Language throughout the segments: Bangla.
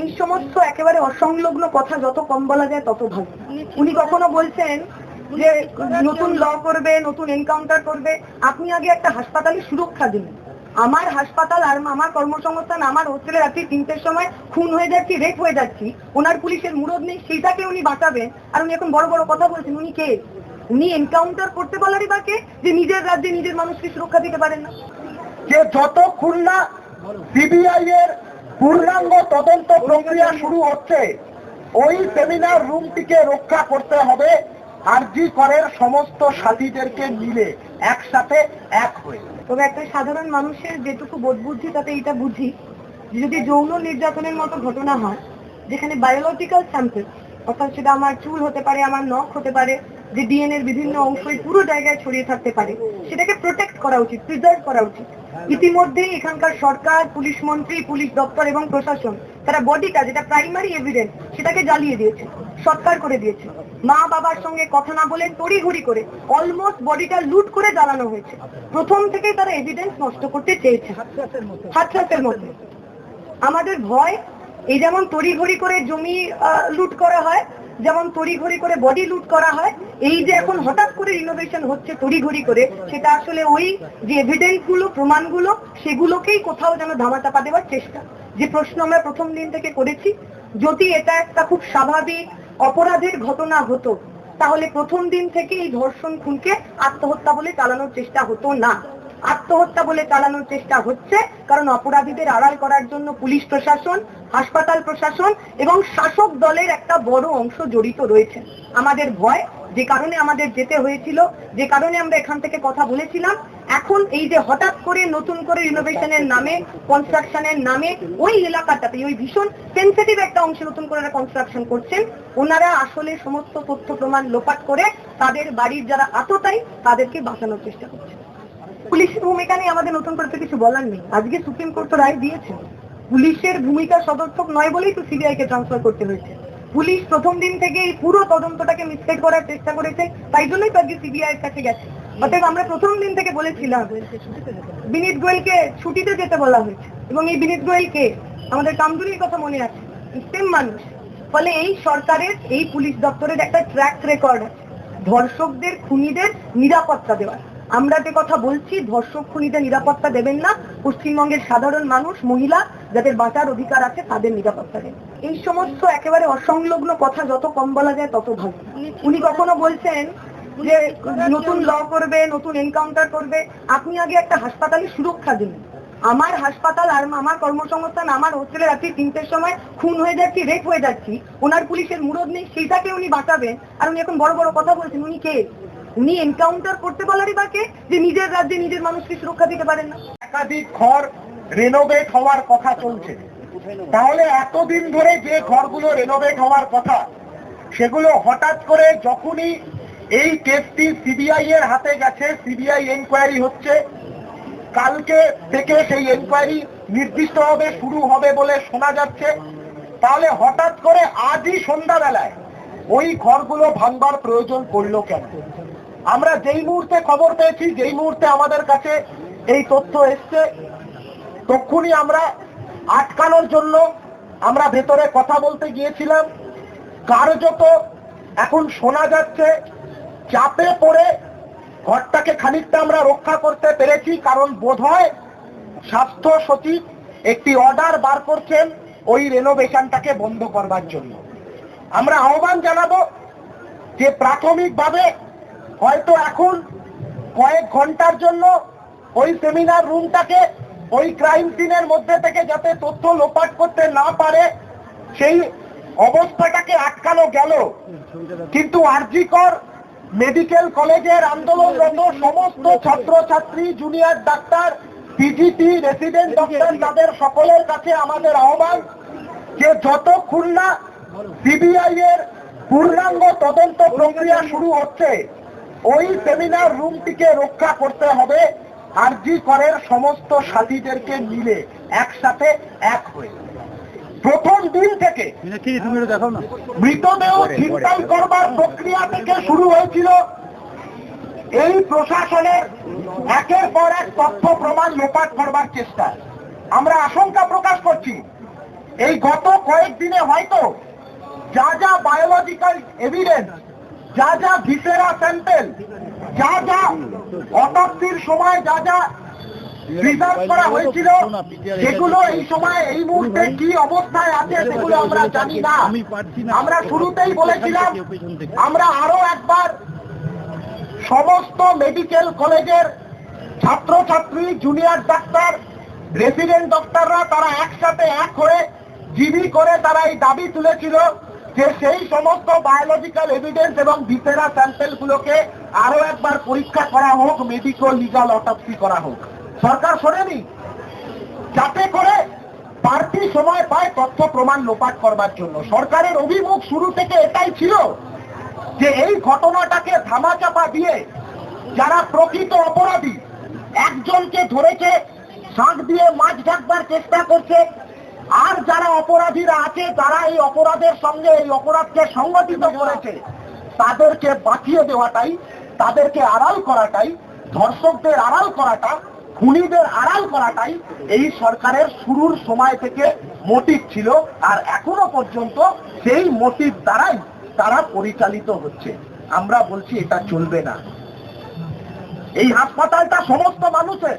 এই সমস্ত একেবারে অসংলগ্ন কথা যত কম বলা যায় তত ভালো। উনি কখনো বলছেন যে নতুন ল করবে, নতুন এনকাউন্টার করবে। আপনি আগে একটা হাসপাতালে সুরক্ষা দিন। আমার হাসপাতাল আর আমার কর্মসংস্থান, আমার হোস্টেলে রাত্রি তিনটের সময় খুন হয়ে যাচ্ছি রেপ হয়ে যাচ্ছি, ওনার পুলিশের মুরদ নেই, সেইটাকে উনি বাঁচাবেন। আর উনি এখন বড় বড় কথা বলছেন, উনি কে? উনি এনকাউন্টার করতে বলারই বাকে, যে নিজের রাজ্যে নিজের মানুষকে সুরক্ষা দিতে পারেন না। যে যতক্ষণ না সিবিআই এর পূর্ণাঙ্গ তদন্ত প্রক্রিয়া শুরু হচ্ছে। ওই সেমিনার রুমটিকে রক্ষা করতে হবে, আরজি করের সমস্ত সাথীদেরকে মিলে একসাথে এক হয়ে। তবে একটা সাধারণ মানুষের যেটুকু বোধ বুদ্ধি তাতে এটা বুঝি যদি যৌন নির্যাতনের মতো ঘটনা হয়, যেখানে বায়োলজিক্যাল স্যাম্পল অর্থাৎ সেটা আমার চুল হতে পারে, আমার নখ হতে পারে যে ডিএনএ এর বিভিন্ন অংশ পুরো জায়গায় ছড়িয়ে থাকতে পারে, সেটাকে প্রোটেক্ট করা উচিত প্রিজার্ভ করা উচিত। ইতিমধ্যে এখানকার সরকার, পুলিশ মন্ত্রী, পুলিশ দপ্তর এবং প্রশাসন, তারা বডিটা যেটা প্রাইমারি এভিডেন্স সেটাকে জ্বালিয়ে দিয়েছে, সৎকার করে দিয়েছে। মা বাবার সঙ্গে কথা না বলে তড়িঘড়ি করে অলমোস্ট বডিটা লুট করে জ্বালানো হয়েছে। প্রথম থেকেই তারা এভিডেন্স নষ্ট করতে চেয়েছে। হাতরাসের মধ্যে। আমাদের ভয়, এই যেমন তড়িঘড়ি করে জমি লুট করা হয় যেমন তড়িঘড়ি করে বডি লুট করা হয়, এই যে এখন হঠাৎ করে রিনোভেশন হচ্ছে তড়িঘড়ি করে, সেটা আসলে ওই যে এভিডেন্সগুলো প্রমাণগুলো, সেগুলোকেই কোথাও যেন ধামাচাপা দেওয়ার চেষ্টা। যে প্রশ্ন আমরা প্রথম দিন থেকে করেছি, যদি এটা একটা খুব স্বাভাবিক অপরাধের ঘটনা হতো, তাহলে প্রথম দিন থেকে এই ধর্ষণ খুনকে আত্মহত্যা বলে চালানোর চেষ্টা হতো না। আত্মহত্যা বলে চালানোর চেষ্টা হচ্ছে, কারণ অপরাধীদের আড়াল করার জন্য পুলিশ প্রশাসন, হাসপাতাল প্রশাসন এবং শাসক দলের একটা বড় অংশ জড়িত রয়েছে। আমাদের ভয়, যে কারণে আমাদের যেতে হয়েছিল, যে কারণে আমরা এখান থেকে কথা বলেছিলাম। এখন এই যে হঠাৎ করে নতুন করে রিনোভেশনের নামে কনস্ট্রাকশনের নামে ওই এলাকাটাতে, ওই ভীষণ সেন্সিটিভ একটা অংশে নতুন করে কনস্ট্রাকশন করছেন, ওনারা আসলে সমস্ত তথ্য প্রমাণ লোপাট করে তাদের বাড়ির যারা আততাই তাদেরকে বাঁচানোর চেষ্টা করছে পুলিশের ভূমিকা নিয়ে আমাদের নতুন করে কিছু বলার নেই। আজকে সুপ্রিম কোর্ট তো রায় দিয়েছে। পুলিশের ভূমিকা সদর্থক নয় বলেই তো সিবিআই কে ট্রান্সফার করতে হয়েছে। পুলিশ প্রথম দিন থেকে এই পুরো তদন্তটাকে মিসটেক করার চেষ্টা করেছে, তাই জন্যই তো আজকে সিবিআই এর কাছে গেছে। অতএব আমরা প্রথম দিন থেকে বলেছিলাম, বিনীত গোয়েলকে ছুটিতে যেতে বলা হয়েছে। এবং এই বিনীত গোয়েলকে আমাদের কামদুনির কথা মনে আছে সেম মানুষ। ফলে এই সরকারের, এই পুলিশ দপ্তরের একটা ট্র্যাক রেকর্ড আছে। ধর্ষকদের, খুনিদের নিরাপত্তা দেওয়ার। আমরা যে কথা বলছি, ধর্ষক খুনিদের নিরাপত্তা দেবেন না। পশ্চিমবঙ্গের সাধারণ মানুষ, মহিলা, যাদের বাঁচার অধিকার আছে, তাদের নিরাপত্তা দেন। এই সমস্ত একেবারে অসংলগ্ন কথা যত কম বলা যায়, তত ভালো। উনি কখনো বলছেন যে নতুন ল করবে, নতুন এনকাউন্টার করবে। আপনি আগে একটা হাসপাতালে সুরক্ষা দিন। আমার হাসপাতাল আর আমার কর্মসংস্থান, আমার হোস্টেলে রাত্রি তিনটের সময় খুন হয়ে যাচ্ছি রেপ হয়ে যাচ্ছি, ওনার পুলিশের মুরদ নেই, সেইটাকে উনি বাঁচাবেন। আর উনি এখন বড় বড় কথা বলছেন, উনি কে? উনি এনকাউন্টার করতে বলারই বাকে যে নিজের রাজ্যে নিজের মানুষকে সুরক্ষা দিতে পারেন না। একাধিক ঘর রেনোভেট হওয়ার কথা চলছে। তাহলে এতদিন ধরে যে ঘরগুলো রেনোভেট হওয়ার কথা, সেগুলো হঠাৎ করে যখনই এই কেসটি সিবিআই এর হাতে গেছে সিবিআই এনকোয়ারি হচ্ছে, কালকে থেকে সেই এনকোয়ারি নির্দিষ্টভাবে শুরু হবে বলে শোনা যাচ্ছে। তাহলে হঠাৎ করে আজই সন্ধ্যাবেলায় ওই ঘরগুলো ভাঙবার প্রয়োজন পড়ল কেন? আমরা যেই মুহূর্তে খবর পেয়েছি, যেই মুহূর্তে আমাদের কাছে এই তথ্য এসছে, তক্ষুনি আমরা আটকানোর জন্য আমরা ভেতরে কথা বলতে গিয়েছিলাম। কার্যত এখন শোনা যাচ্ছে, চাপে পড়ে ঘরটাকে খানিকটা আমরা রক্ষা করতে পেরেছি, কারণ বোধ হয় স্বাস্থ্য সচিব একটি অর্ডার বার করছেন ওই রেনোভেশনটাকে বন্ধ করবার জন্য। আমরা আহ্বান জানাব যে প্রাথমিকভাবে হয়তো এখন কয়েক ঘণ্টার জন্য ওই সেমিনার রুমটাকে ওই ক্রাইম সিনের মধ্যে থেকে যাতে তথ্য লোপাট করতে না পারে, সেই অবস্থাটাকে আটকানো গেল। কিন্তু আরজিকর মেডিকেল কলেজের আন্দোলনরত সমস্ত ছাত্রছাত্রী junior doctor PGT resident doctor তাদের সকলের কাছে আমাদের আহ্বান যে যতক্ষণ না সিবিআই এর পূর্ণাঙ্গ তদন্ত প্রক্রিয়া শুরু হচ্ছে ওই সেমিনার রুমটিকে রক্ষা করতে হবে আরজি করের সমস্ত সাথীদেরকে মিলে একসাথে এক হয়ে। প্রথম দিন থেকে মৃতদেহ ছিনতাই করবার প্রক্রিয়া থেকে শুরু হয়েছিল। এই প্রশাসনের একের পর এক তথ্য প্রমাণ লোপাট করবার চেষ্টা। আমরা আশঙ্কা প্রকাশ করছি এই গত কয়েকদিনে হয়তো যা যা বায়োলজিক্যাল এভিডেন্স যা যা ভিসেরা স্যাম্পেল যা যা অটপ্সির সময় যা যা রিসার্চ করা হয়েছিল সেগুলো এই সময়, এই মুহূর্তে কি অবস্থায় আছে সেগুলো আমরা জানি না। আমরা শুরুতেই বলেছিলাম, আমরা আরও একবার সমস্ত মেডিকেল কলেজের ছাত্রছাত্রী জুনিয়র ডাক্তার রেসিডেন্ট ডক্টররা তারা একসাথে এক হয়ে জিবি করে তারা এই দাবি তুলেছিল। যে সেই সমস্ত বায়োলজিক্যাল এভিডেন্স এবং ভিসেরা স্যাম্পেল গুলোকে আরও একবার পরীক্ষা করা হোক মেডিকেল লিগাল অটপসি করা হোক। সরকার শোনেনি? যাতে করে প্রার্থী সময় পায় তথ্য প্রমাণ লোপাট করবার জন্য। সরকারের অভিমুখ শুরু থেকে এটাই ছিল যে এই ঘটনাটাকে ধামাচাপা দিয়ে যারা প্রকৃত অপরাধী, একজনকে ধরেছে শাঁখ দিয়ে মাছ ঢাকবার চেষ্টা করছে আর যারা অপরাধীরা আছে যারা এই অপরাধের সঙ্গে এই অপরাধকে সংগঠিত করেছে। তাদেরকে বাঁচিয়ে দেওয়াটাই, তাদেরকে আড়াল করাটাই, ধর্ষকদের আড়াল করাটা, খুনিদের আড়াল করাটাই এই সরকারের শুরুর সময় থেকে মোটিভ ছিল আর এখনও পর্যন্ত সেই মোটিভ দ্বারাই তারা পরিচালিত হচ্ছে। আমরা বলছি, এটা চলবে না। এই হাসপাতালটা সমস্ত মানুষের।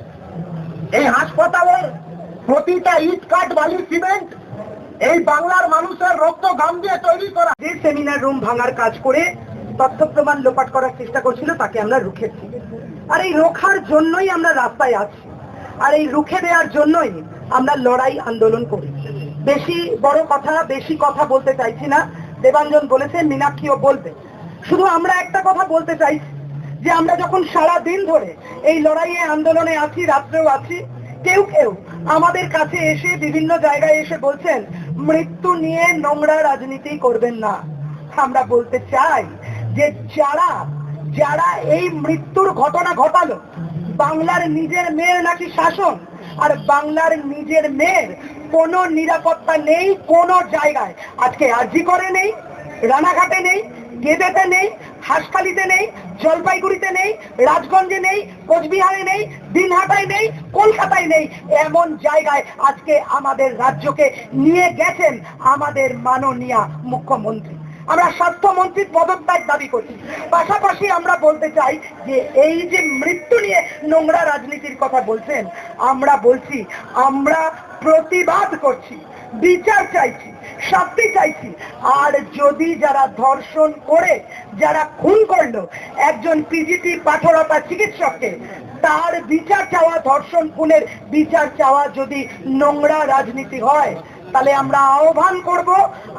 এই হাসপাতালের প্রতিটা ইট কাঠ, বালি, সিমেন্ট এই বাংলার মানুষের রক্ত ঘাম দিয়ে তৈরি করা। যে সেমিনার রুম ভাঙার কাজ করে তথ্য প্রমাণ লোপাট করার চেষ্টা করছিল, তাকে আমরা রুখেছি আর এই রোখার জন্যই আমরা রাস্তায় আছি। আর এই রুখে দেওয়ার জন্যই আমরা লড়াই আন্দোলন করি। বেশি বড় কথা, বেশি কথা বলতে চাইছি না। দেবাঞ্জন বলেছেন, মীনাক্ষীও বলবে। শুধু আমরা একটা কথা বলতে চাইছি যে আমরা যখন সারা দিন ধরে এই লড়াইয়ে আন্দোলনে আছি, রাত্রেও আছি কেউ কেউ আমাদের কাছে এসে বিভিন্ন জায়গায় এসে বলছেন, মৃত্যু নিয়ে নোংরা রাজনীতি করবেন না। আমরা বলতে চাই যে যারা যারা এই মৃত্যুর ঘটনা ঘটালো, বাংলার নিজের মেয়ের নাকি শাসন, আর বাংলার নিজের মেয়ের কোনো নিরাপত্তা নেই কোনো জায়গায়। আজকে আর্জি করে নেই, রানাঘাটে নেই গেদেতে নেই, হাসখালিতে নেই, জলপাইগুড়িতে নেই, রাজগঞ্জে নেই, কোচবিহারে নেই, দিনহাটায় নেই, কলকাতায় নেই, এমন জায়গায় আজকে আমাদের রাজ্যকে নিয়ে গেছেন আমাদের মাননীয় মুখ্যমন্ত্রী। আমরা স্বাস্থ্যমন্ত্রীর পদত্যাগ দাবি করছি পাশাপাশি আমরা বলতে চাই যে এই যে মৃত্যু নিয়ে নোংরা রাজনীতির কথা বলছেন, আমরা বলছি, আমরা প্রতিবাদ করছি, বিচার চাইছি। শাস্তি চাইছি। আর যদি যারা ধর্ষণ করে, যারা খুন করল, একজন পিজিটি পাথরতা চিকিৎসককে, তার বিচার চাওয়া ধর্ষণ, খুনের বিচার চাওয়া যদি নোংরা রাজনীতি হয় তাহলে আমরা আহ্বান করব,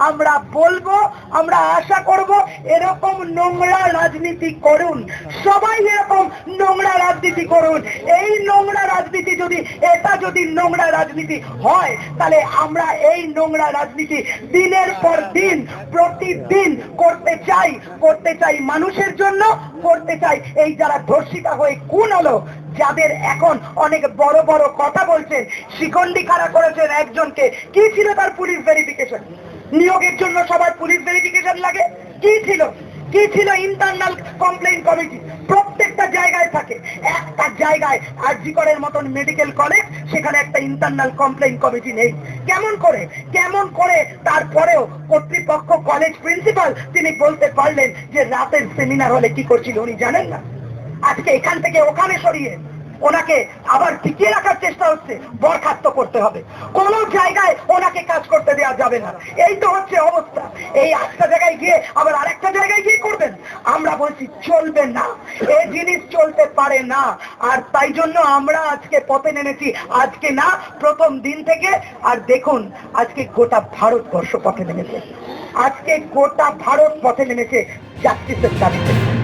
আমরা বলব, আমরা আশা করব এরকম নোংরা রাজনীতি করুন। সবাই এরকম নোংরা রাজনীতি করুন। এই নোংরা রাজনীতি যদি, এটা যদি নোংরা রাজনীতি হয়, তাহলে আমরা এই নোংরা রাজনীতি দিনের পর দিন, প্রতিদিন করতে চাই করতে চাই মানুষের জন্য, করতে চাই এই যারা ধর্ষিতা হয়ে কোন হলো যাদের এখন অনেক বড় বড় কথা বলছেন শিখন্ডি খাড়া করেছেন একজনকে, কি ছিল তার পুলিশ ভেরিফিকেশন নিয়োগের জন্য সবার পুলিশ ভেরিফিকেশন লাগে? কি ছিল? কি ছিল ইন্টারনাল কমপ্লেইন কমিটি প্রত্যেকটা জায়গায় থাকে। একটা জায়গায় আরজিকরের মতন মেডিকেল কলেজ সেখানে একটা ইন্টারনাল কমপ্লেন কমিটি নেই। কেমন করে? কেমন করে তারপরেও কর্তৃপক্ষ কলেজ প্রিন্সিপাল তিনি বলতে পারলেন যে রাতের সেমিনার হলে কি করছিল, উনি জানেন না। আজকে এখান থেকে ওখানে সরিয়ে ওনাকে আবার টিকিয়ে রাখার চেষ্টা হচ্ছে, বরখাস্ত করতে হবে। কোন জায়গায় ওনাকে কাজ করতে দেওয়া যাবে না। এই তো হচ্ছে অবস্থা। এই একটা জায়গায় গিয়ে আবার আরেকটা জায়গায় গিয়ে করবেন। আমরা বলছি, চলবে না। এই জিনিস চলতে পারে না। আর তাই জন্য আমরা আজকে পথে নেমেছি। আজকে না, প্রথম দিন থেকে। আর দেখুন, আজকে গোটা ভারতবর্ষ পথে নেমেছে। আজকে গোটা ভারত পথে নেমেছে জাস্টিসের দাবিতে।